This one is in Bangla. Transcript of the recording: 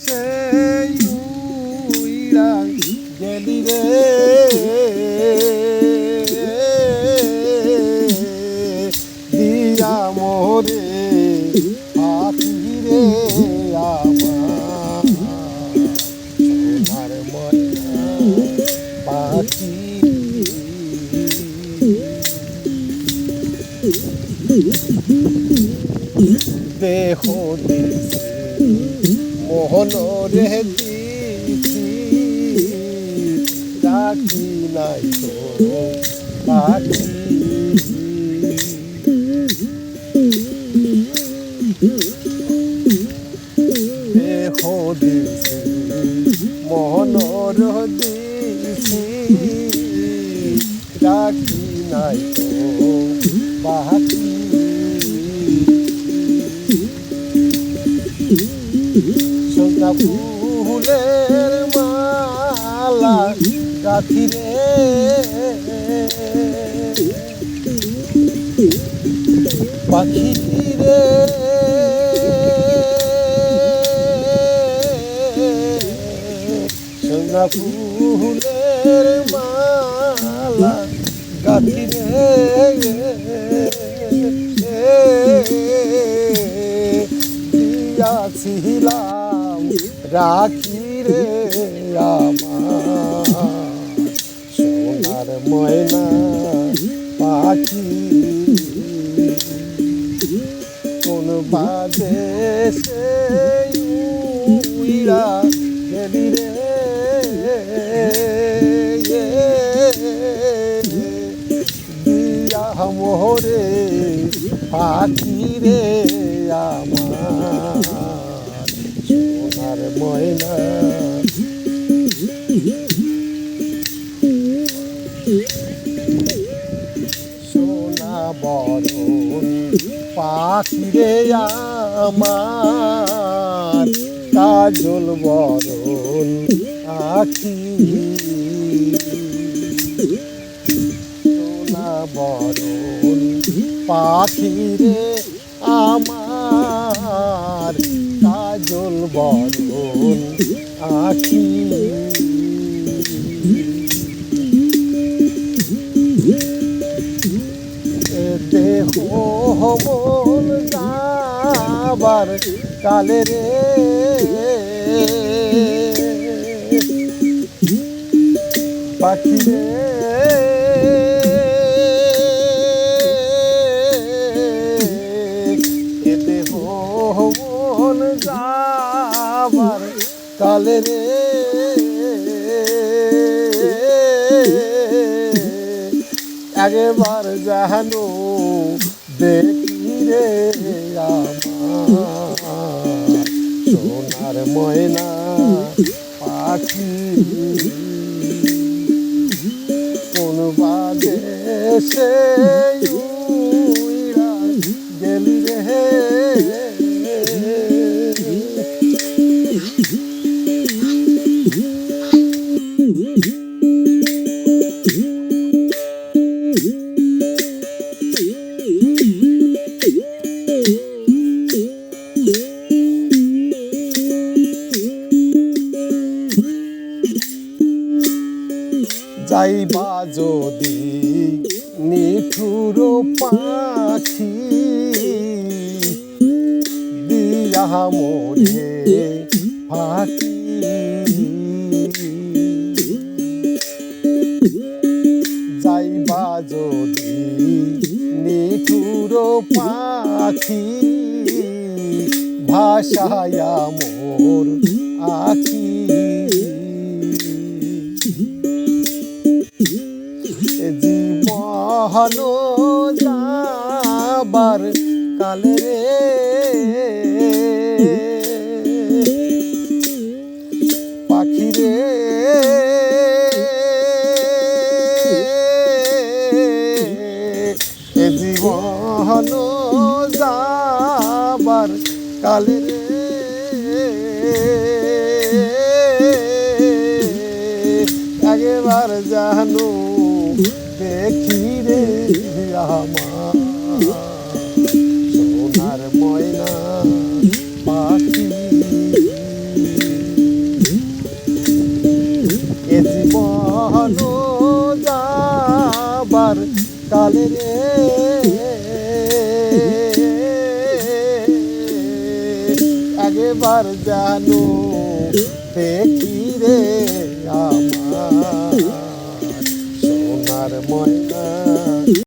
সেই উইরা গেলি রে দিয়া মোরে সোনার পাখি দেহ দিছে মোহন রে দিছি রাখি নাই তো দিছি মোহন দিছি রাখি নাই বাকি সন্ধ্যা ফুলের মালা গাথি রে পাখি রে সন্ধ্যা ফুলের মালা গাথি রাখি রে সোনার ময়না পাখি কোন বাদে সে উইরা গেলি রে দিয়া মোহরে পাখি রে আমার। সোনার ময়না। সোনা বরণ পাখি রে আমার, কাজল বরণ আখি সোনা বরণ পাখি রে আমার বরণ আখি দেহ মন যাবার কালে রে। পাখি রে একবার জানো দেখি রে সোনার ময়না পাখি। কোন বাদে গেলি রে। যাইবা যদি নিঠুর পাখি দিয়া মোরে ফাঁকি। যাইবা যদি নিঠুর পাখি ভাষায়া মোর আখি। জীবন যাবার কালে রে। পাখি রে। এ জীবন যাবার কালে রে। একবার জানো দেখি সোনার ময়না পাখি। জানো দেখি রে আমার সোনার ময়না